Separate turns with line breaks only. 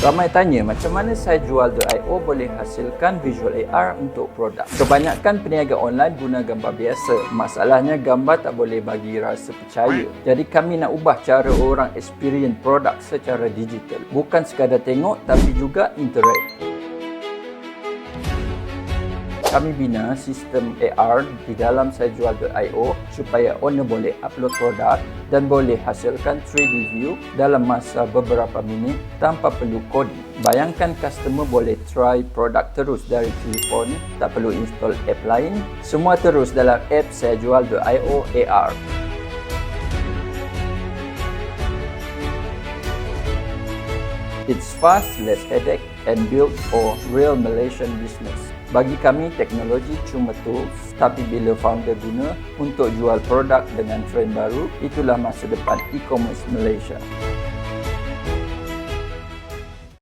Ramai tanya macam mana saya jual.io boleh hasilkan visual AR untuk produk. Kebanyakan peniaga online guna gambar biasa. Masalahnya gambar tak boleh bagi rasa percaya. Jadi kami nak ubah cara orang experience produk secara digital. Bukan sekadar tengok tapi juga interact kami bina sistem AR di dalam sayajual.io supaya owner boleh upload produk dan boleh hasilkan 3D view dalam masa beberapa minit tanpa perlu coding. Bayangkan customer boleh try produk terus dari telefon, tak perlu install app lain. Semua terus dalam app sayajual.io AR. It's fast, less headache and built for real Malaysian business. Bagi kami, teknologi cuma tools, tapi bila founder guna untuk jual produk dengan trend baru, itulah masa depan e-commerce Malaysia.